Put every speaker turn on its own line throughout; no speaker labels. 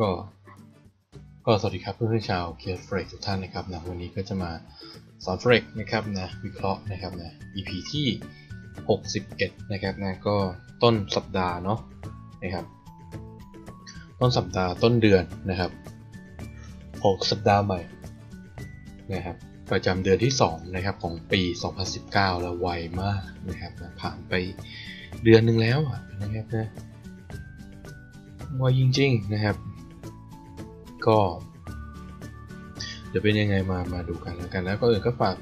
ก็ก็สวัสดีครับเพื่อนๆชาวเคสเฟรกทุกท่านนะครับนะวันนี้ก็จะมาสอนเฟรกนะครับนะวิเคราะห์นะครับนะ EP ที่ 61 นะครับนะก็ต้นสัปดาห์เนาะนะครับ ต้นสัปดาห์ต้นเดือนนะครับของสัปดาห์ใหม่นะครับประจำเดือนที่ 2 นะครับของปี 2019 แล้วไวมากนะครับนะผ่านไปเดือนหนึ่งแล้วนะครับนะไวจริงๆนะครับ ก็ เดี๋ยวเป็นยังไงมามาดูกันแล้วกันแล้วก็อื่นก็ฝาก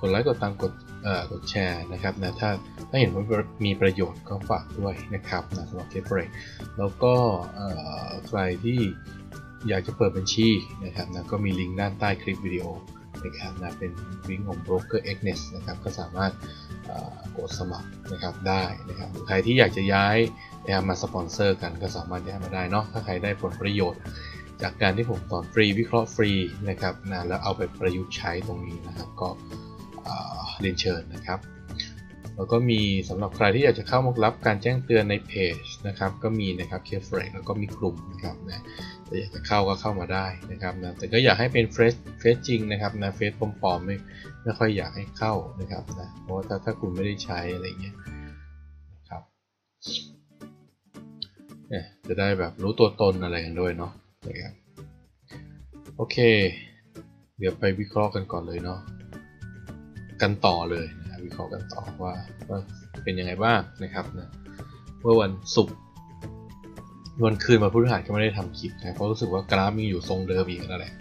กดไลค์กดตามกดเอ่อกดแชร์นะครับนะถ้าถ้าเห็นว่ามีประโยชน์ก็ฝากด้วยนะครับนะสำหรับเคสเบรกแล้วก็เอ่อใครที่อยากจะเปิดบัญชีนะครับนะก็มีลิงก์ด้านใต้คลิปวิดีโอนะครับนะเป็นลิงก์ของ Broker Xness นะครับก็สามารถกดสมัครนะครับได้นะครับหรือใครที่อยากจะย้ายนะครับมาสปอนเซอร์กันก็สามารถย้ายมาได้เนาะถ้าใครได้ผลประโยชน์ จากการที่ผมสอนฟรีวิเคราะห์ฟรีนะครับนะแล้วเอาไปประยุกต์ใช้ตรงนี้นะครับ ก็เรียนเชิญนะครับ แล้วก็มีสำหรับใครที่อยากจะเข้ามารับการแจ้งเตือนในเพจนะครับ ก็มีนะครับเคฟเฟรแล้วก็มีกลุ่มนะครับนะแต่อยากจะเข้าก็เข้ามาได้นะครับนะแต่ก็อยากให้เป็นเฟซเฟซจริงนะครับนะเฟซปลอมๆไม่ไม่ค่อยอยากให้เข้านะครับนะเพราะว่าถ้าถ้าคุณไม่ได้ใช้อะไรเงี้ยนะครับจะได้แบบรู้ตัวตนอะไรกันด้วยเนาะ นะครับโอเค เดี๋ยวไปวิเคราะห์กันก่อนเลยเนาะกันต่อเลยนะวิเคราะห์กันต่อว่าว่าเป็นยังไงบ้างนะครับนะเมื่อวันศุกร์วันคืนมาพฤหัสก็ไม่ได้ทำคลิปนะเพราะรู้สึกว่ากราฟมีอยู่ทรงเดิมอีกนั่นแหละ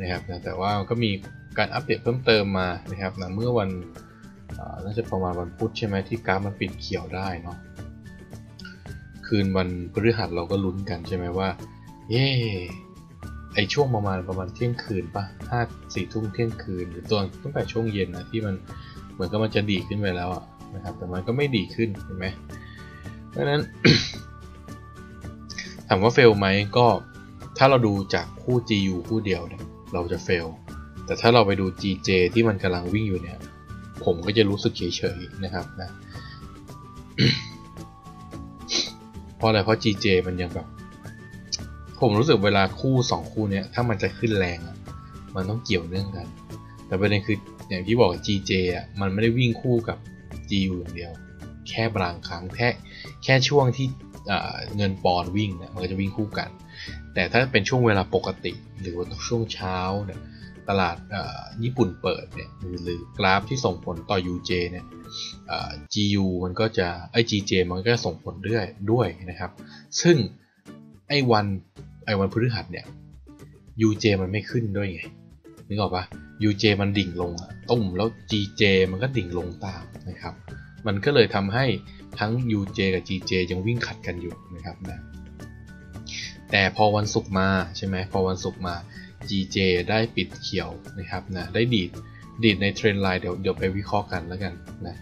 นะครับนะแต่ว่าก็มีการอัปเดตเพิ่มเติมมานะครับนะเมื่อวันน่าจะประมาณวันพุธใช่ไหมที่กราฟมันปิดเขียวได้เนาะคืนวันพฤหัสเราก็ลุ้นกันใช่ไหมว่า เย่ไอช่วงประมาณประมาณเที่ยงคืนปะห้าสี่ทุ่มเที่ยงคืน หรือตัวตั้งแต่ช่วงเย็นนะที่มันเหมือนกับมันจะดีขึ้นไปแล้วอะนะครับ แต่มันก็ไม่ดีขึ้นเห็นไหมเพราะฉะนั้นถามว่าเฟลไหมก็ถ้าเราดูจากคู่ GU คู่เดียวเนี่ยเราจะเฟลแต่ถ้าเราไปดู GJ ที่มันกำลังวิ่งอยู่เนี่ย ผมก็จะรู้สึกเฉยๆนะครับนะเพราะอะไรเพราะ GJ มันยังแบบ ผมรู้สึกเวลาคู่2คู่เนี้ยถ้ามันจะขึ้นแรงอะมันต้องเกี่ยวเนื่องกัน แต่ประเด็นคืออย่างที่บอก GJ อะมันไม่ได้วิ่งคู่กับ GU อย่างเดียว แค่บางครั้งแค่แค่ช่วงที่เงินปอนวิ่งเนี่ยมันก็จะวิ่งคู่กัน แต่ถ้าเป็นช่วงเวลาปกติ หรือว่าช่วงเช้าเนี่ยตลาดญี่ปุ่นเปิดเนี่ยหรือกราฟที่ส่งผลต่อ UJ เนี่ย GU มันก็จะไอ GJ มันก็ส่งผลด้วยด้วยนะครับ ซึ่ง ไอ้วันไอ้วันพฤหัสเนี่ย UJ มันไม่ขึ้นด้วยไงนึกออกปะ UJ มันดิ่งลงอะตุ้มแล้ว GJ มันก็ดิ่งลงตามนะครับ มันก็เลยทำให้ทั้ง UJ กับ GJ ยังวิ่งขัดกันอยู่นะครับนะแต่พอวันศุกร์มาใช่ไหมพอวันศุกร์มา GJ ได้ปิดเขียวนะครับนะได้ดีดดีดในเทรนไลน์เดี๋ยวเดี๋ยวไปวิเคราะห์กันแล้วกันนะ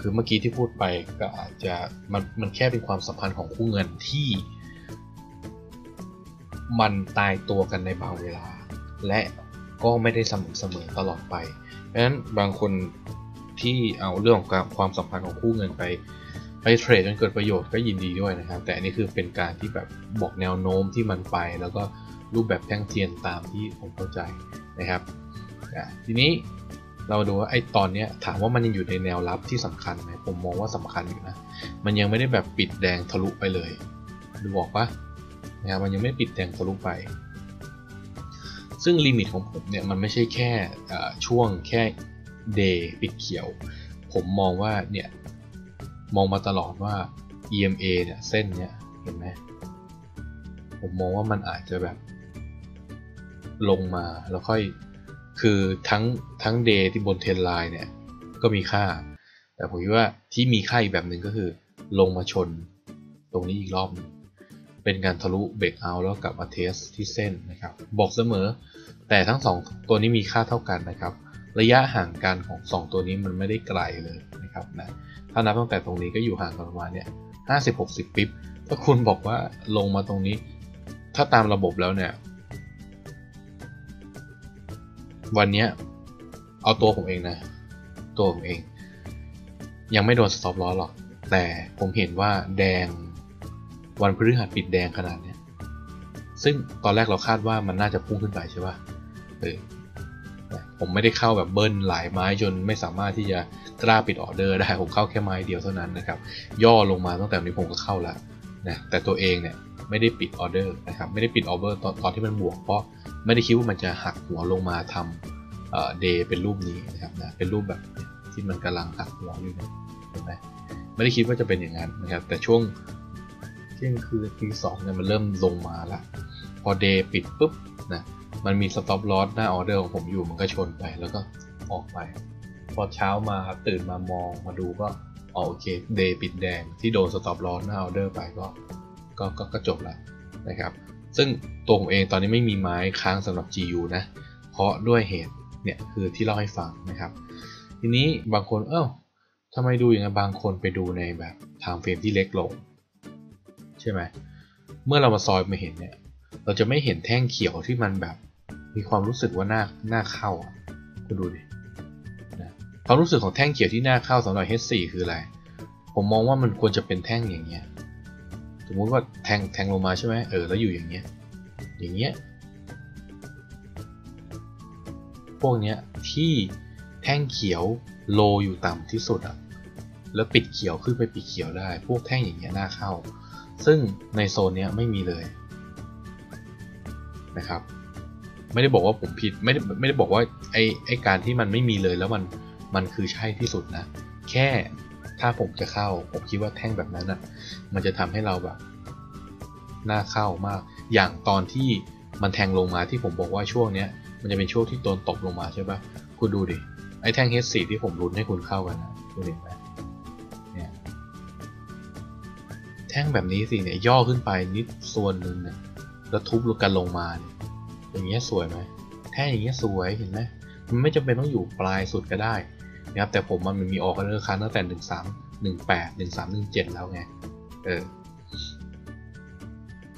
คือเมื่อกี้ที่พูดไปก็อาจจะมันมันแค่เป็นความสัมพันธ์ของคู่เงินที่ มันตายตัวกันในบางเวลา และก็ไม่ได้สม่ำเสมอตลอดไปเพราะฉะนั้นบางคนที่เอาเรื่องของความสัมพันธ์ของคู่เงินไปไปเทรดจนเกิดประโยชน์ก็ยินดีด้วยนะครับ แต่อันนี้คือเป็นการที่แบบบอกแนวโน้มที่มันไป แล้วก็รูปแบบแท่งเทียนตามที่ผมเข้าใจนะครับทีนี้เราดูว่าไอ้ตอนนี้ถามว่ามันยังอยู่ในแนวรับที่สำคัญไหมผมมองว่าสำคัญอยู่นะ มันยังไม่ได้แบบปิดแดงทะลุไปเลย ดูบอกปะ นะครับมันยังไม่ปิดแดงทะลุไป ซึ่งลิมิตของผมเนี่ยมันไม่ใช่แค่ช่วงแค่เดย์ปิดเขียว ผมมองว่าเนี่ยมองมาตลอดว่า EMA เนี่ยเส้นเนี่ยเห็นไหมผมมองว่ามันอาจจะแบบลงมาแล้วค่อยคือทั้งทั้งเดย์ที่บนเทนไลน์เนี่ยก็มีค่า แต่ผมคิดว่าที่มีค่าอีกแบบหนึ่งก็คือ ลงมาชนตรงนี้อีกรอบนึง เป็นการทะลุเบรกเอาแล้วกลับมาเทสที่เส้นนะครับ บอกเสมอ แต่ทั้ง 2 ตัวนี้มีค่าเท่ากันนะครับ ระยะห่างกันของ 2 ตัวนี้มันไม่ได้ไกลเลยนะครับนะถ้านับตั้งแต่ตรงนี้ก็อยู่ห่างกันประมาณเนี่ยห้าสิบหกสิบปิ๊บถ้าคุณบอกว่าลงมาตรงนี้ ถ้าตามระบบแล้วเนี่ย วันนี้เอาตัวผมเองนะ ตัวผมเอง ยังไม่โดนสต็อปล้อหรอก แต่ผมเห็นว่าแดง วันพฤหัสปิดแดงขนาดเนี้ยซึ่งตอนแรกเราคาดว่ามันน่าจะพุ่งขึ้นไปใช่ป่ะเออผมไม่ได้เข้าแบบเบิ้ลหลายไม้จนไม่สามารถที่จะกล้าปิดออเดอร์ได้ผมเข้าแค่ไม้เดียวเท่านั้นนะครับ ย่อลงมาตั้งแต่นี้ผมก็เข้าแล้วนะแต่ตัวเองเนี่ยไม่ได้ปิดออเดอร์นะครับไม่ได้ปิดออเดอร์ตอนตอนที่มันบวกเพราะไม่ได้คิดว่ามันจะหักหัวลงมาทำเดย์เป็นรูปนี้นะครับนะเป็นรูปแบบที่มันกำลังหักหัวอยู่นี่ยเห็นไหมไม่ได้คิดว่าจะเป็นอย่างนั้นนะครับแต่ช่วง เที่ยงคืนทีสองเนี่ยมันเริ่มลงมาแล้วพอเดย์ปิดปุ๊บนะมันมีสต็อปลอสหน้าออเดอร์ของผมอยู่มันก็ชนไปแล้วก็ออกไป พอเช้ามาตื่นมามองมาดูก็อ๋อโอเคเดย์ปิดแดงที่โดนสต็อปลอสหน้าออเดอร์ไปก็ก็ก็ก็จบล้วนะครับ ซึ่งตัวผมเองตอนนี้ไม่มีไม้ค้างสำหรับ GU นะ เพราะด้วยเหตุเนี่ยคือที่เล่าให้ฟังนะครับ ทีนี้บางคนเอ้าทำไมดูอย่างนั้นบางคนไปดูในแบบไทม์เฟรมที่เล็กลง ช่ไหมเมื่อเรามาซอยมาเห็นเนี่ย เราจะไม่เห็นแท่งเขียวที่มันแบบ มีความรู้สึกว่าน่าน่าเข้าอะคุณดูดินะความรู้สึกของแท่งเขียวที่น่าเข้าสำหรับ H4 คืออะไร ผมมองว่ามันควรจะเป็นแท่งอย่างเงี้ยสมมุติว่าแทงแทงลงมาใช่ไหมเออแล้วอยู่อย่างเงี้ยอย่างเงี้ยพวกเนี้ยที่แท่งเขียวโลอยู่ต่ำที่สุดอะแล้วปิดเขียวขึ้นไปปิดเขียวได้ พวกแท่งอย่างเงี้ยน่าเข้า ซึ่งในโซนนี้ไม่มีเลยนะครับ ไม่ได้บอกว่าผมผิดไม่ได้ไม่ได้บอกว่าไอ้ไอ้การที่มันไม่มีเลยแล้วมันมันคือใช่ที่สุดนะ แค่ถ้าผมจะเข้า ผมคิดว่าแท่งแบบนั้นอะมันจะทำให้เราแบบน่าเข้ามาก อย่างตอนที่มันแทงลงมาที่ผมบอกว่าช่วงเนี้ยมันจะเป็นช่วงที่โดนตกลงมาใช่ปะคุณดูดิไอ้แท่ง H4 ที่ผมรุนให้คุณเข้ากันนะคุณเห็นไหม ท่งแบบนี้สิเนี่ยย่อขึ้นไปนิดส่วนหนึ่งเนี่ยแล้วทุบลงกันลงมาเนี่ยอย่างเงี้ยสวยไหมแท่งอย่างเงี้ยสวยเห็นไหมมันไม่จำเป็นต้องอยู่ปลายสุดก็ได้นะครับแต่ผมมันมีออกกันเรื่อคันตั้งแต่หนึ่งสามหนึ่งแปดหนึ่งสามหนึ่งเจ็ดแล้วไงเออ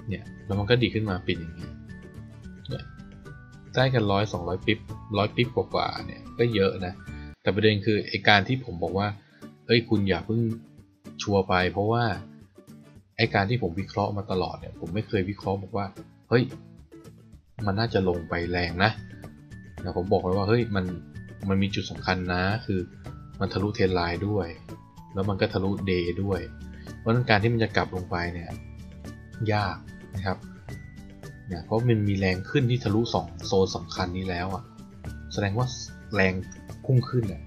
เนี่ยแล้วมันก็ดีขึ้นมาปิดอย่างเงี้ยเนี่ยได้กันร้อยสองร้อยปิ๊บร้อยปิ๊บกว่าเนี่ยก็เยอะนะแต่ประเด็นคือไอการที่ผมบอกว่าเฮ้ยคุณอย่าเพิ่งชัวร์ไป เพราะว่า ไอการที่ผมวิเคราะห์มาตลอดเนี่ยผมไม่เคยวิเคราะห์บอกว่าเฮ้ยมันน่าจะลงไปแรงนะนะผมบอกเลยว่าเฮ้ยมันมันมีจุดสำคัญนะคือมันทะลุเทรนไลน์ด้วย แล้วมันก็ทะลุเดย์ด้วย เพราะนั้นการที่มันจะกลับลงไปเนี่ยยากนะครับเนี่ยเพราะมันมีแรงขึ้นที่ทะลุสองโซนสำคัญนี้แล้วอะแสดงว่าแรงพุ่งขึ้นเนี่ย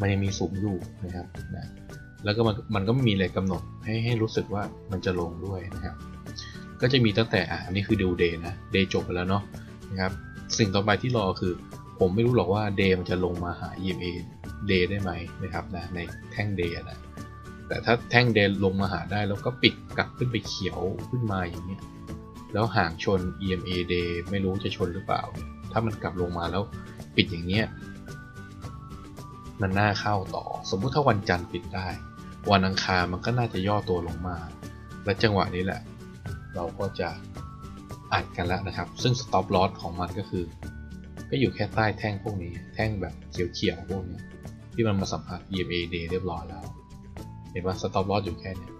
มันยังมีสูงอยู่นะครับนะ แล้วก็มันมันก็ไม่มีอะไรกำหนดให้ให้รู้สึกว่ามันจะลงด้วยนะครับ ก็จะมีตั้งแต่อะอันนี้คือดูเดย์นะเดย์จบไปแล้วเนาะนะครับสิ่งต่อไปที่รอคือ ผมไม่รู้หรอกว่าเดย์มันจะลงมาหา EMA เดย์ได้ไหมนะครับนะในแท่งเดย์นะแต่ถ้าแท่งเดย์ลงมาหาได้แล้วก็ปิดกลับขึ้นไปเขียวขึ้นมาอย่างเงี้ยแล้วห่างชน EMA day ไม่รู้จะชนหรือเปล่า ถ้ามันกลับลงมาแล้วปิดอย่างเงี้ยมันน่าเข้าต่อ สมมุติถ้าวันจันทร์ปิดได้ วันอังคารมันก็น่าจะย่อตัวลงมา และจังหวะนี้แหละ เราก็จะอัดกันแล้วนะครับ ซึ่ง stop loss ของมันก็คือ ก็อยู่แค่ใต้แท่งพวกนี้ แท่งแบบเขียวๆพวกนี้ที่มันมาสัมผัส EMA day เรียบร้อยแล้ว เห็นว่า stop loss อยู่แค่นี้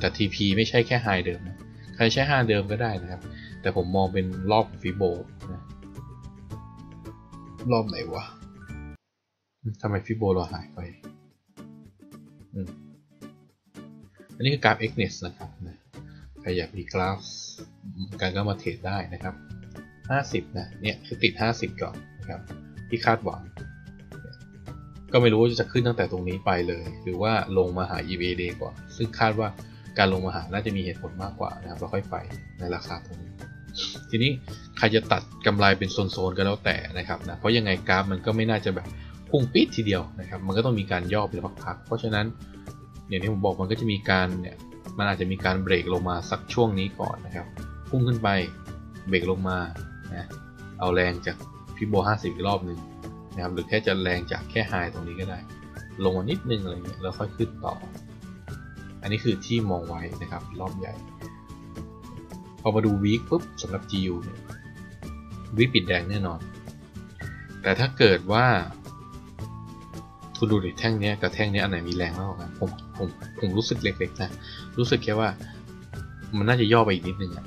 แต่ TP ไม่ใช่แค่ high เดิมนะใครใช้ high เดิมก็ได้นะครับ แต่ผมมองเป็นรอบฟิโบนะรอบไหนวะทำไมฟิโบเราหายไปอั อันนี้คือกราฟ Xnet นะครับนะใครอยากมีกราฟการก็มาเทรดได้นะครับ 50 นะ เนี่ยคือติด 50 ก่อนนะครับ ที่คาดหวัง ก็ไม่รู้ว่าจะขึ้นตั้งแต่ตรงนี้ไปเลย หรือว่าลงมาหา EVA d ก่อน ซึ่งคาดว่าการลงมาหาน่าจะมีเหตุผลมากกว่านะครับแล้วค่อยไปในราคาตรงนี้ ทีนี้ใครจะตัดกำไรเป็นโซนๆก็แล้วแต่นะครับนะ เพราะยังไงกราฟมันก็ไม่น่าจะแบบพุ่งปิดทีเดียวนะครับ มันก็ต้องมีการย่อเป็นพักๆ เพราะฉะนั้น อย่างที่ผมบอกมันก็จะมีการเนี่ยมันอาจจะมีการเบรกลงมาสักช่วงนี้ก่อนนะครับ พุ่งขึ้นไปเบรกลงมานะเอาแรงจากพิโบ 50 อีกรอบหนึ่งนะครับหรือแค่จะแรงจากแค่ไฮตรงนี้ก็ได้ ลงมานิดนึงอะไรเงี้ยแล้วค่อยขึ้นต่อ อันนี้คือที่มองไว้นะครับรอบใหญ่ พอมาดูวีคปุ๊บสำหรับ GU เนี่ยวีคปิดแดงแน่นอน แต่ถ้าเกิดว่าคุณดูดิแท่งนี้กับแท่งนี้อันไหนมีแรงมากกว่ากันผม ผมผมรู้สึกเล็กๆนะรู้สึกแค่ว่า มันน่าจะย่อไปอีกนิดนึงอะ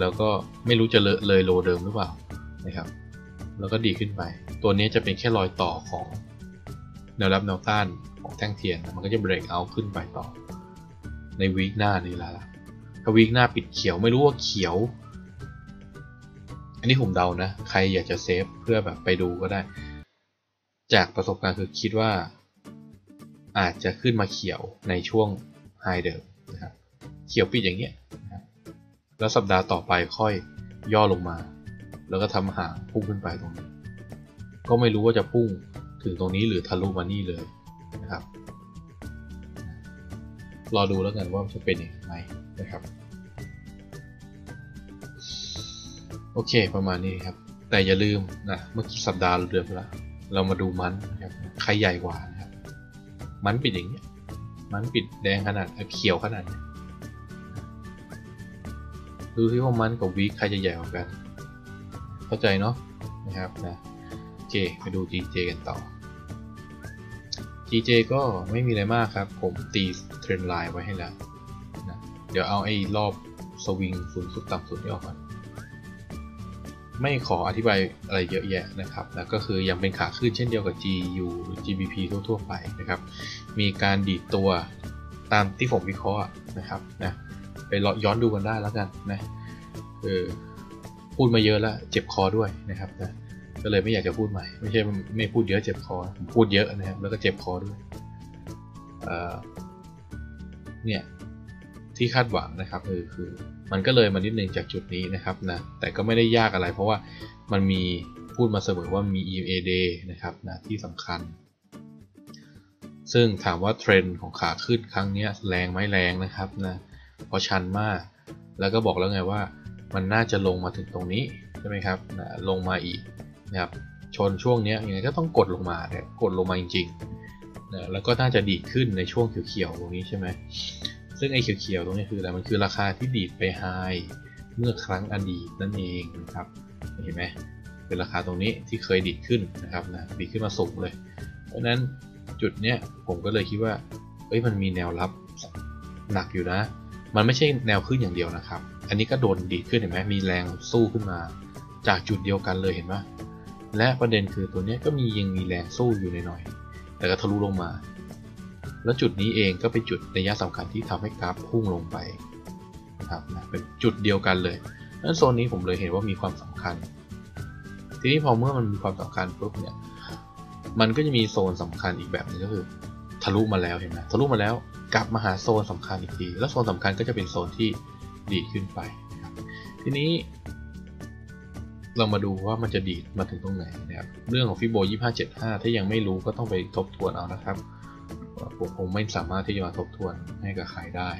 แล้วก็ไม่รู้จะเลเลยโลเดิมหรือเปล่านะครับ แล้วก็ดีขึ้นไป ตัวนี้จะเป็นแค่รอยต่อของแนวรับแนวต้านของแท่งเทียน มันก็จะเบรกเอาขึ้นไปต่อ ในวีคหน้านี่แหละถ้าวีคหน้าปิดเขียวไม่รู้ว่าเขียว อันนี้ผมเดานะ ใครอยากจะเซฟเพื่อแบบไปดูก็ได้ จากประสบการณ์คือคิดว่า อาจจะขึ้นมาเขียวในช่วงไฮเดิมนะครับเขียวปิดอย่างเงี้ยนะครับแล้วสัปดาห์ต่อไปค่อยย่อลงมา แล้วก็ทำหางพุ่งขึ้นไปตรงนี้ ก็ไม่รู้ว่าจะพุ่งถึงตรงนี้หรือทะลุมานี่เลยนะครับ รอดูแล้วกันว่าจะเป็นอย่างไรนะครับ โอเคประมาณนี้ครับ แต่อย่าลืมนะเมื่อกี้สัปดาห์เราเดือนล้วเรามาดูมันนะครับใครใหญ่กว่าน มันปิดอย่างเงี้ย มันปิดแดงขนาดเขียวขนาดนี้ดูที่ว่ามันกับวีคใครจะใหญ่กว่ากัน เข้าใจเนาะนะครับนะโอเคไปดู GJ กันต่อ GJ ก็ไม่มีอะไรมากครับ ผมตีเทรนไลน์ไว้ให้แล้วนะเดี๋ยวเอาไอ้รอบสวิงสูงสุดต่ำสุดนี่ออกก่อน ไม่ขออธิบายอะไรเยอะแยะนะครับนะก็คือยังเป็นขาขึ้นเช่นเดียวกับ GU หรือ GBP ทั่วๆไปนะครับ มีการดีดตัวตามที่ผมวิเคราะห์นะครับนะไปย้อนดูกันได้แล้วกันนะเออพูดมาเยอะแล้วเจ็บคอด้วยนะครับนะก็เลยไม่อยากจะพูดใหม่ ไม่ใช่ไม่พูดเยอะเจ็บคอผมพูดเยอะนะครับแล้วก็เจ็บคอด้วยเอ่อเนี่ย ที่คาดหวังนะครับคือคือมันก็เลยมานิดนึงจากจุดนี้นะครับนะแต่ก็ไม่ได้ยากอะไร เพราะว่ามันมีพูดมาเสมอว่ามี EMA day นะครับนะที่สำคัญ ซึ่งถามว่าเทรนด์ของขาขึ้นครั้งนี้แรงไหมแรงนะครับนะเพราะชันมากแล้วก็บอกแล้วไงว่ามันน่าจะลงมาถึงตรงนี้ใช่ไหมครับนะลงมาอีกนะครับชนช่วงนี้ยังไงก็ต้องกดลงมาเนี่ยกดลงมาจริงๆนะแล้วก็น่าจะดีขึ้นในช่วงเขียวๆตรงนี้ใช่ไหม ซึ่งไอ้เขียวๆตรงนี้คืออะไรมันคือราคาที่ดีดไปไฮเมื่อครั้งอดีตนั่นเองนะครับเห็นไหมเป็นราคาตรงนี้ที่เคยดีดขึ้นนะครับนะดีดขึ้นมาสูงเลย เพราะนั้นจุดเนี้ยผมก็เลยคิดว่าเอ้ยมันมีแนวรับหนักอยู่นะ มันไม่ใช่แนวขึ้นอย่างเดียวนะครับ อันนี้ก็โดนดีดขึ้นเห็นไหมมีแรงสู้ขึ้นมา จากจุดเดียวกันเลยเห็นไหมและประเด็นคือตัวนี้ก็มียังมีแรงสู้อยู่หน่อยๆแต่ก็ทะลุลงมา แล้วจุดนี้เองก็เป็นจุดระยะสำคัญที่ทำให้กราฟพุ่งลงไปนะครับนะเป็นจุดเดียวกันเลยนั้นโซนนี้ผมเลยเห็นว่ามีความสำคัญ ทีนี้พอเมื่อมันมีความสำคัญปุ๊บเนี่ยมันก็จะมีโซนสำคัญอีกแบบนึงก็คือ ทะลุมาแล้วเห็นไหมทะลุมาแล้วกลับมาหาโซนสำคัญอีกทีแล้วโซนสำคัญก็จะเป็นโซนที่ดีขึ้นไป ทีนี้ เรามาดูว่ามันจะดีดมาถึงตรงไหนนะครับเรื่องของฟิโบ 2575 ถ้ายังไม่รู้ก็ต้องไปทบทวนเอานะครับ ผมคงไม่สามารถที่จะมาทบทวนให้กับใครได้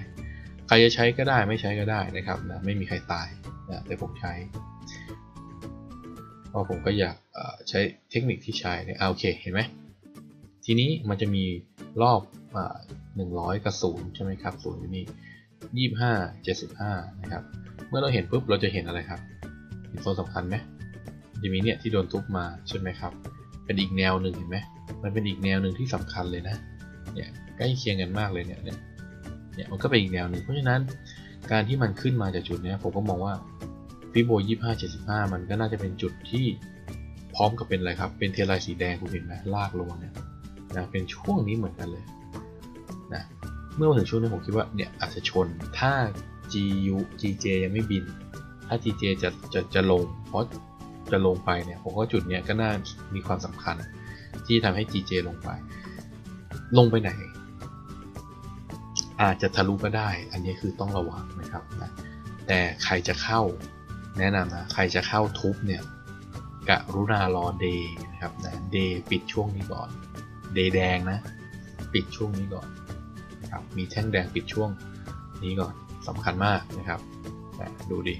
ใครจะใช้ก็ได้ไม่ใช้ก็ได้นะครับนะไม่มีใครตายนะแต่ผมใช้เพราะผมก็อยากใช้เทคนิคที่ใช้เนี่ยโอเคเห็นไหมทีนี้มันจะมีรอบหนึ่งร้อยกับศูนย์ใช่ไหมครับศูนย์อยู่นี่ยี่ห้าเจ็ดสิบห้านะครับ เมื่อเราเห็นปุ๊บเราจะเห็นอะไรครับเห็นโซนสำคัญไหมจะมีเนี่ยที่โดนทุบมาใช่ไหมครับ เป็นอีกแนวหนึ่งเห็นไหมมันเป็นอีกแนวหนึ่งที่สำคัญเลยนะ เนี่ยใกล้เคียงกันมากเลยเนี่ยเนี่ยมันก็เป็นอีกแนวหนึ่งเพราะฉะนั้นการที่มันขึ้นมาจากจุดนี้ผมก็มองว่าฟิโบยี่ห้าเจ็ดสิบห้ามันก็น่าจะเป็นจุดที่พร้อมกับเป็นอะไรครับ เป็นเทลายสีแดงคุณเห็นไหมลากลงเนี่ยนะเป็นช่วงนี้เหมือนกันเลยนะเมื่อมาถึงช่วงนี้ผมคิดว่าเนี่ยอาจจะชนถ้า GU GJ ยังไม่บิน ถ้า GJ จะจะจะลง เพราะจะลงไปเนี่ยผมว่าจุดเนี้ยก็น่ามีความสำคัญที่ทำให้ GJ ลงไป ลงไปไหน อาจจะทะลุก็ได้ อันนี้คือต้องระวังนะครับนะแต่ใครจะเข้าแนะนำนะใครจะเข้าทุบเนี่ยกะรุณารอเดย์นะครับนะเดย์ปิดช่วงนี้ก่อนเดย์แดงนะ ปิดช่วงนี้ก่อนนะครับมีแท่งแดงปิดช่วงนี้ก่อนสำคัญมากนะครับนะดูดิ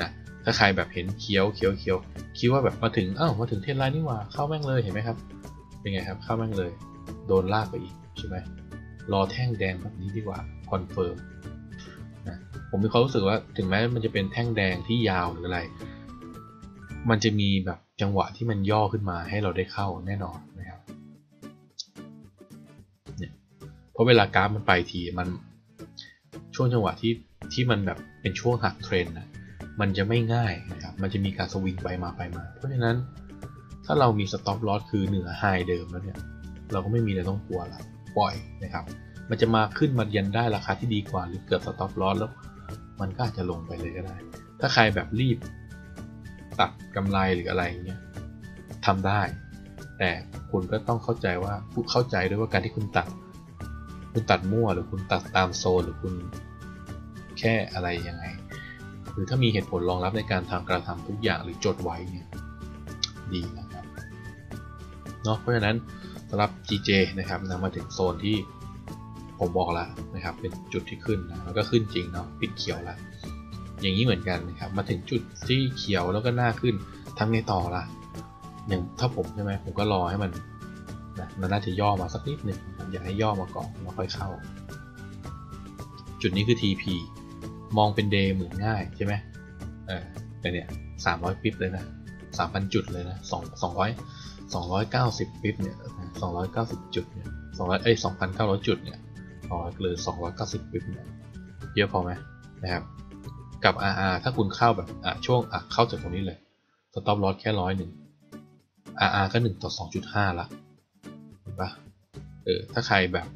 นะถ้าใครแบบเห็นเขียวเขียวเขียวคิดว่าแบบมาถึงอ้าวมาถึงเทนไลน์นี่ว่าเข้าแม่งเลยเห็นไหมครับเป็นไงครับเข้าแม่งเลย โดนลากไปอีกใช่ไหมรอแท่งแดงแบบนี้ดีกว่าคอนเฟิร์มนะผมมีความรู้สึกว่าถึงแม้มันจะเป็นแท่งแดงที่ยาวหรืออะไร มันจะมีแบบจังหวะที่มันย่อขึ้นมาให้เราได้เข้าแน่นอนนะครับเนี่ยเพราะเวลากราฟมันไปทีมันช่วงจังหวะที่ที่มันแบบเป็นช่วงหักเทรนนะมันจะไม่ง่ายนะครับ มันจะมีการสวิงไปมาไปมา เพราะฉะนั้นถ้าเรามีสต็อปลอสคือเหนือไฮเดิมแล้วเนี่ย เราก็ไม่มีอะไรต้องกลัวละปล่อยนะครับ มันจะมาขึ้นมายันได้ราคาที่ดีกว่าหรือเกือบสต็อปลอสแล้ว มันก็อาจจะลงไปเลยก็ได้ ถ้าใครแบบรีบตัดกำไรหรืออะไรเงี้ยทำได้ แต่คุณก็ต้องเข้าใจว่าเข้าใจด้วยว่าการที่คุณตัด คุณตัดมั่วหรือคุณตัดตามโซนหรือคุณแค่อะไรยังไง หรือถ้ามีเหตุผลรองรับในการทำกระทำทุกอย่างหรือจดไว้เนี่ยดีนะครับเนาะเพราะฉะนั้น สำหรับ GJ นะครับนะมาถึงโซนที่ผมบอกแล้วนะครับ เป็นจุดที่ขึ้นนะแล้วก็ขึ้นจริงเนาะปิดเขียวแล้ว อย่างนี้เหมือนกันนะครับ มาถึงจุดที่เขียวแล้วก็หน้าขึ้นทำไงต่อล่ะอย่างถ้าผมใช่ไหมผมก็รอให้มันนะมันน่าจะย่อมาสักนิดหนึ่งอยากให้ย่อมาก่อนแล้วค่อยเข้า จุดนี้คือ TP มองเป็นเดย์เหมือนง่ายใช่ไหมเออแต่เนี่ยสามร้อยปิ๊บเลยนะสามพันจุดเลยนะสองสองร้อย สองร้อยเก้าสิบปิ๊บเนี่ยสองร้อยเก้าสิบจุดเนี่ยสองร้อยเอ้ยสองพันเก้าร้อยจุดเนี่ยสองร้อยเลยสองร้อยเก้าสิบปิ๊บเนี่ยเยอะพอไหมนะครับกับ RR ถ้าคุณเข้าแบบอะช่วงอะเข้าจากตรงนี้เลยสต็อปลอสแค่ร้อยหนึ่ง RR ก็ 1 ต่อ 2.5 ละเห็นปะเออถ้าใครแบบ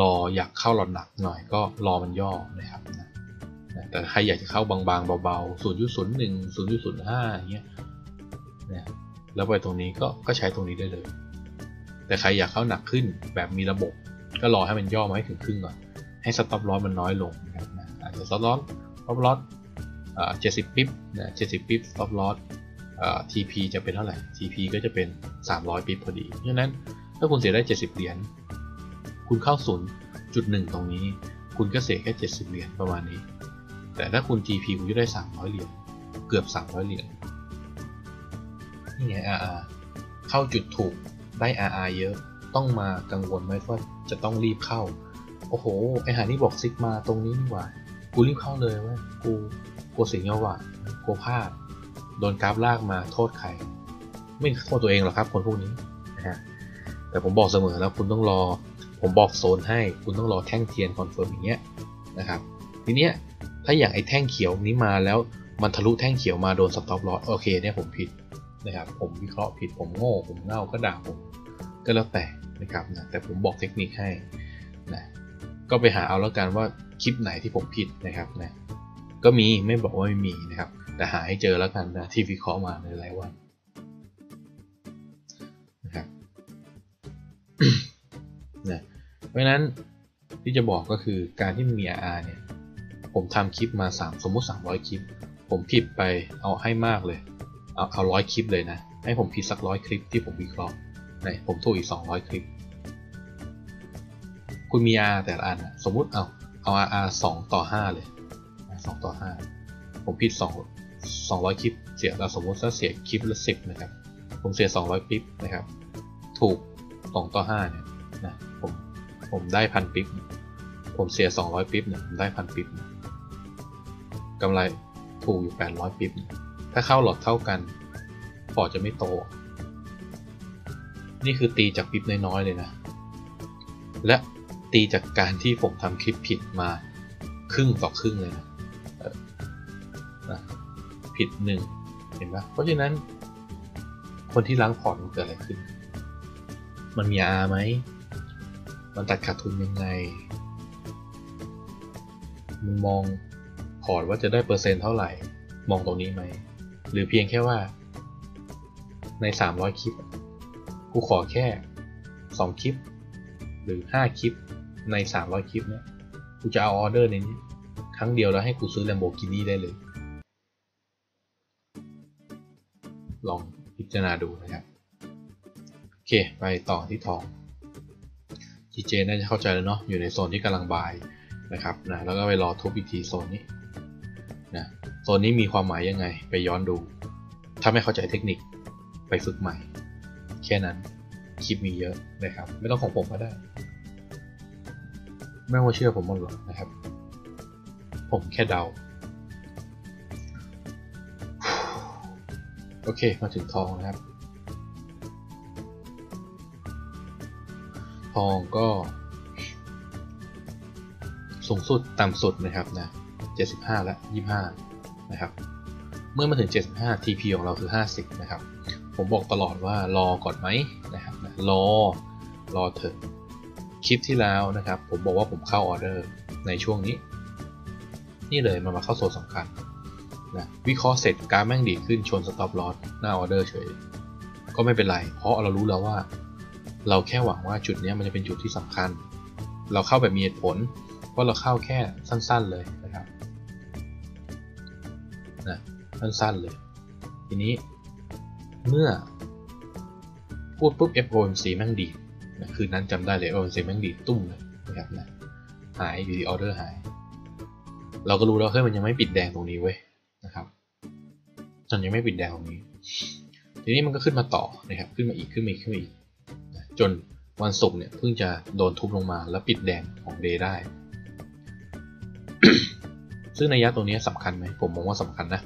รออยากเข้าหลอดหนักหน่อยก็รอมันย่อนะครับนะแต่ใครอยากจะเข้าบางๆ เบาๆ 0.01 0.05อย่างเงี้ยนะ แล้วไปตรงนี้ก็ก็ใช้ตรงนี้ได้เลย แต่ใครอยากเข้าหนักขึ้นแบบมีระบบ ก็รอให้มันย่อมาให้ถึงครึ่งก่อนให้สต็อปลอสมันน้อยลงนะครับอาจจะสต็อปลอสสต็อปลอสอ่า70ปิ๊บนะ70ปิ๊บสต็อปลอส TP จะเป็นเท่าไหร่ TP ก็จะเป็น 300 ปิ๊บพอดีเพราะฉะนั้นถ้าคุณเสียได้ 70 เหรียญคุณเข้าศูนย์จุดหนึ่งตรงนี้ คุณก็เสียแค่ 70 เหรียญประมาณนี้ แต่ถ้าคุณ TP คุณจะได้ 300 เหรียญเกือบ 300 เหรียญ นี่ไง RR เข้าจุดถูกได้ RR เยอะต้องมากังวลไหมว่าจะต้องรีบเข้า โอ้โห ไอหานี่บอกซิกมาตรงนี้นี่หว่า กูรีบเข้าเลยว้ยกูกลัวเสียเงาว่ะกลัวพลาดโดนกราฟลากมาโทษใคร ไม่โทษตัวเองหรอกครับคนพวกนี้นะฮะแต่ผมบอกเสมอแล้วคุณต้องรอ ผมบอกโซนให้ คุณต้องรอแท่งเทียนคอนเฟิร์มอย่างเงี้ยนะครับ ทีเนี้ยถ้าอย่างไอแท่งเขียวนี้มาแล้วมันทะลุแท่งเขียวมาโดนสต็อปลอสโอเคเนี่ยผมผิด นะครับผมวิเคราะห์ผิดผมโง่ผมเง่าก็ด่าผมก็แล้วแต่นะครับนะแต่ผมบอกเทคนิคให้นะก็ไปหาเอาแล้วกันว่าคลิปไหนที่ผมผิดนะครับนะก็มีไม่บอกว่าไม่มีนะครับ แต่หาให้เจอแล้วกันนะที่วิเคราะห์มาในหลายวันนะครับนะเพราะฉะนั้นที่จะบอกก็คือการที่มี RR เนี่ยผมทำคลิปมา 3 สมมุติ 300 คลิป ผมผิดไปเอาให้มากเลย เอาเอาร้อยคลิปเลยนะ ให้ผมผิดสักร้อยคลิปที่ผมวิเคราะห์นผมถูกอีก 200 คลิป คุณมี R แต่ละอันอะสมมุติเอาเอา RR 2ต่อ 5 เลย 2 ต่อ 5 ผมผิด 2 200 คลิป เสียเราสมมติถ้าเสียคลิปละ 10 นะครับ ผมเสีย 200 คลิปนะครับ ถูก 2 ต่อ 5 เนี่ยนะผมผมได้พันปิ๊บผมเสีย 200ปิ๊บเนี่ยผมได้พันปิ๊บกำไรถูกอยู่ 800ปิ๊บ ถ้าเข้าหลอดเท่ากันพอร์ตจะไม่โต นี่คือตีจากปิ๊บน้อยๆเลยนะ และตีจากการที่ผมทำคลิปผิดมาครึ่งต่อครึ่งเลยนะนะผิดหนึ่งเห็นปะเพราะฉะนั้น คนที่ล้างพอร์ตมันเกิดอะไรขึ้น มันมีอาไหม มันตัดขาดทุนยังไง มันมองพอร์ตว่าจะได้เปอร์เซ็นต์เท่าไหร่ มองตรงนี้ไหม หรือเพียงแค่ว่า ใน 300 คลิป กูขอแค่ 2 คลิป หรือ 5 คลิป ใน 300 คลิปเนี้ยกูจะเอาออเดอร์ในนี้ครั้งเดียวแล้วให้กูซื้อ Lamborghini ได้เลย ลองพิจารณาดูนะครับ โอเค ไปต่อที่ทอง GJ น่าจะเข้าใจแล้วเนาะ อยู่ในโซนที่กำลังบายนะครับนะแล้วก็ไปรอทุบอีกทีโซนนี้ นะโซนนี้มีความหมายยังไง ไปย้อนดู ถ้าไม่เข้าใจเทคนิคไปฝึกใหม่ แค่นั้นคลิปมีเยอะนะครับ ไม่ต้องของผมก็ได้ ไม่ว่าเชื่อผมบ้างหรอกนะครับ ผมแค่เดา โอเค มาถึงทองนะครับ ทองก็สูงสุด ต่ำสุดนะครับนะ 75 และ 25 นะครับ เมื่อมาถึง 75 TP ของเราคือ 50 นะครับ ผมบอกตลอดว่ารอก่อนไหมนะครับ รอ รอเถอะ คลิปที่แล้วนะครับ ผมบอกว่าผมเข้าออเดอร์ในช่วงนี้ นี่เลยมันมาเข้าโซนสำคัญนะวิเคราะห์เสร็จการแม่งดีขึ้นชนสต็อปลอสหน้าออเดอร์เฉย ก็ไม่เป็นไร เพราะเรารู้แล้วว่า เราแค่หวังว่าจุดนี้มันจะเป็นจุดที่สำคัญ เราเข้าแบบมีเหตุผลว่าเราเข้าแค่สั้นๆเลย สั้นๆเลย ทีนี้เมื่อพูดปุ๊บ FOMC แม่งดีนะคืนนั้นจำได้เลย FOMC แม่งดีตุ้มเลยนะครับนะหายอยู่ดีออเดอร์หาย เราก็รู้แล้วเฮ้ยมันยังไม่ปิดแดงตรงนี้เว้ยนะครับมันยังไม่ปิดแดงตรงนี้ ทีนี้มันก็ขึ้นมาต่อนะครับ ขึ้นมาอีกขึ้นมาอีกขึ้นมาอีกจนวันศุกร์เนี่ยเพิ่งจะโดนทุบลงมาแล้วปิดแดงของเดย์ได้ ซึ่งในยะตรงนี้สำคัญไหมผมมองว่าสำคัญนะ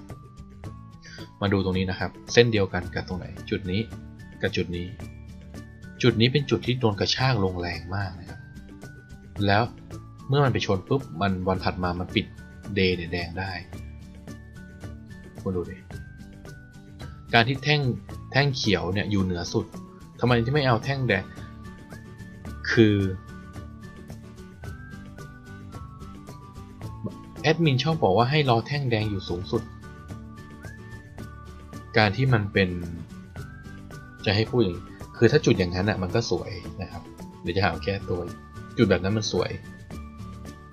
มาดูตรงนี้นะครับ เส้นเดียวกันกับตรงไหน จุดนี้กับจุดนี้ จุดนี้เป็นจุดที่โดนกระชากลงแรงมากนะครับ แล้วเมื่อมันไปชนปุ๊บมันวันถัดมามันปิดเดย์เนี่ยแดงได้คุณดูดิการที่แท่งแท่งเขียวเนี่ยอยู่เหนือสุดทำไมที่ไม่เอาแท่งแดงคือแอดมินชอบบอกว่าให้รอแท่งแดงอยู่สูงสุด การที่มันเป็น จะให้พูดอย่างคือถ้าจุดอย่างนั้นอะมันก็สวยนะครับเดี๋ยวจะหาแก้ตัว จุดแบบนั้นมันสวย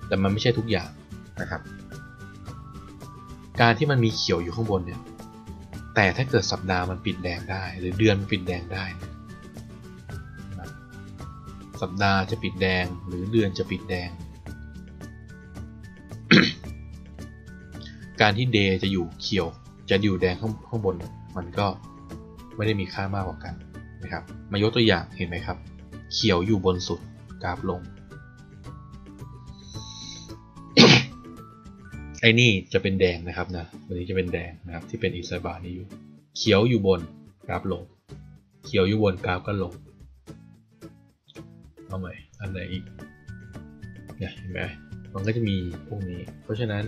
แต่มันไม่ใช่ทุกอย่างนะครับ การที่มันมีเขียวอยู่ข้างบนเนี่ย แต่ถ้าเกิดสัปดาห์มันปิดแดงได้ หรือเดือนปิดแดงได้ สัปดาห์จะปิดแดงหรือเดือนจะปิดแดง การที่เดย์จะอยู่เขียว จะอยู่แดงข้างข้างบนมันก็ไม่ได้มีค่ามากกว่ากันนะครับ มายกตัวอย่างเห็นไหมครับ เขียวอยู่บนสุดกราฟลง ไอ้นี่จะเป็นแดงนะครับนะวันนี้จะเป็นแดงนะครับที่เป็นอิสระบานี้อยู่ เขียวอยู่บนกราฟลง เขียวอยู่บนกราฟก็ลง เอาใหม่อันไหนอีกเนี่ยเห็นไหมมันก็จะมีพวกนี้ เพราะฉะนั้น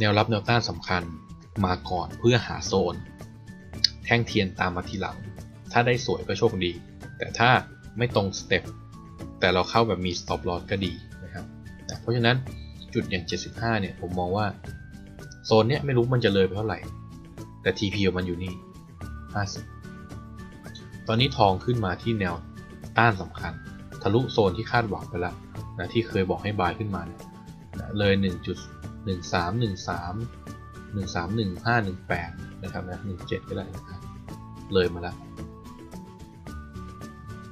แนวรับแนวต้านสำคัญมาก่อนเพื่อหาโซน แท่งเทียนตามมาทีหลัง ถ้าได้สวยก็โชคดี แต่ถ้าไม่ตรงสเต็ปแต่เราเข้าแบบมี stop loss ก็ดีนะครับเพราะฉะนั้นจุดอย่าง 75 เนี่ยผมมองว่าโซนเนี้ยไม่รู้มันจะเลยไปเท่าไหร่ แต่ TP ของมันอยู่นี่ 50 ตอนนี้ทองขึ้นมาที่แนวต้านสำคัญ ทะลุโซนที่คาดหวังไปแล้วนะที่เคยบอกให้บายขึ้นมาเนี่ยนะเลย 13 13 13 15 18 นะครับนะ17 ก็ได้นะครับเลยมาแล้ว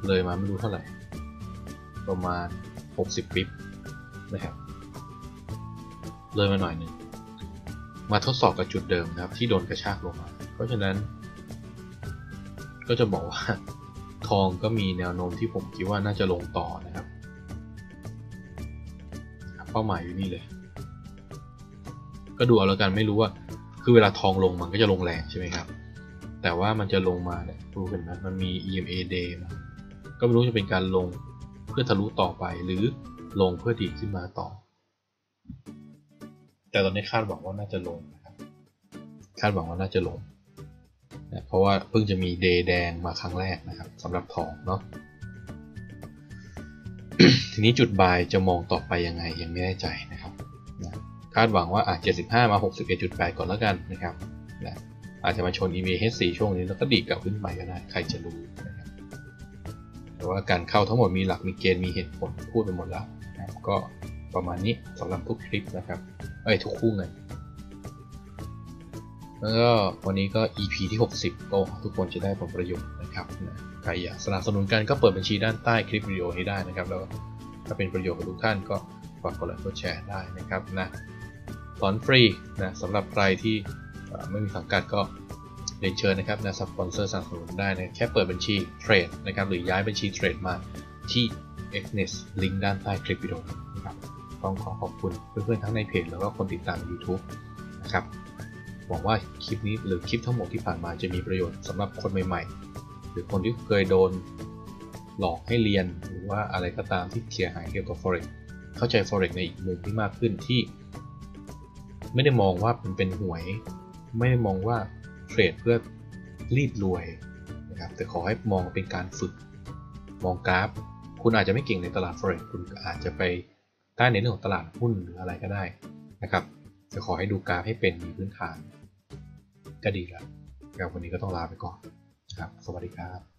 เลยมาไม่รู้เท่าไหร่ ประมาณ 60 ปิ๊บนะครับ เลยมาหน่อยหนึ่ง มาทดสอบกับจุดเดิมนะครับ ที่โดนกระชากลงมา เพราะฉะนั้น ก็จะบอกว่า ทองก็มีแนวโน้มที่ผมคิดว่าน่าจะลงต่อนะครับ เป้าหมายอยู่นี่เลย ก็ดูเอาแล้วกันไม่รู้ว่า คือเวลาทองลงมันก็จะลงแรงใช่ไหมครับ แต่ว่ามันจะลงมาเนี่ยรู้เห็นไหมมันมี EMA day มาก็ไม่รู้จะเป็นการลงเพื่อทะลุต่อไปหรือลงเพื่อดีขึ้นมาต่อ แต่ตอนนี้คาดหวังว่าน่าจะลงนะครับคาดหวังว่าน่าจะลงนะเพราะว่าเพิ่งจะมีเดย์แดงมาครั้งแรกนะครับสำหรับทองเนาะทีนี้จุดบายจะมองต่อไปยังไงยังไม่แน่ใจนะครับนะ คาดหวังว่าอาจ75 มา 61.8 ก่อนแล้วกันนะครับนะอาจจะมาชน EMA H4 ช่วงนี้แล้วก็ดีดกลับขึ้นไปก็ได้ ใครจะรู้นะครับแต่ว่าการเข้าทั้งหมดมีหลักมีเกณฑ์มีเหตุผลพูดไปหมดแล้วนะครับก็ประมาณนี้สำหรับทุกคลิปนะครับเอ้ยทุกคู่เงินแล้วก็วันนี้ก็ EP ที่ 60 ก็ทุกคนจะได้ผลประโยชน์นะครับนะใครอยากสนับสนุนกันก็เปิดบัญชีด้านใต้คลิปวิดีโอนี้ได้นะครับแล้วถ้าเป็นประโยชน์กับทุกท่านก็ฝากกดไลค์กดแชร์ได้นะครับนะ สอนฟรีนะสำหรับใครที่ไม่มีสังกัดก็เรียนเชิญนะครับนะสปอนเซอร์สนับสนุนได้นะแค่เปิดบัญชีเทรดนะครับหรือย้ายบัญชีเทรดมาที่ x n e s ลิงก์ด้านใต้คลิปวิดีโอนะครับต้องขอขอบคุณเพื่อนๆทั้งในเพจแล้วก็คนติดตาม YouTube นะครับหวังว่าคลิปนี้หรือคลิปทั้งหมดที่ผ่านมาจะมีประโยชน์สำหรับคนใหม่ๆ หรือคนที่เคยโดนหลอกให้เรียนหรือว่าอะไรก็ตามที่เสียหายเกี่ยวกับ forex เข้าใจ forex ในอีกมุมที่มากขึ้นที่ ไม่ได้มองว่ามันเป็นหวย ไม่ได้มองว่าเทรดเพื่อรีบรวยนะครับแต่ขอให้มองเป็นการฝึก มองกราฟ คุณอาจจะไม่เก่งในตลาด forex คุณอาจจะไปได้ในเรื่องของตลาดหุ้นหรืออะไรก็ได้นะครับจะขอให้ดูกราฟให้เป็นมีพื้นฐาน ก็ดีแล้วครับวันนี้ก็ต้องลาไปก่อนนะครับ สวัสดีครับ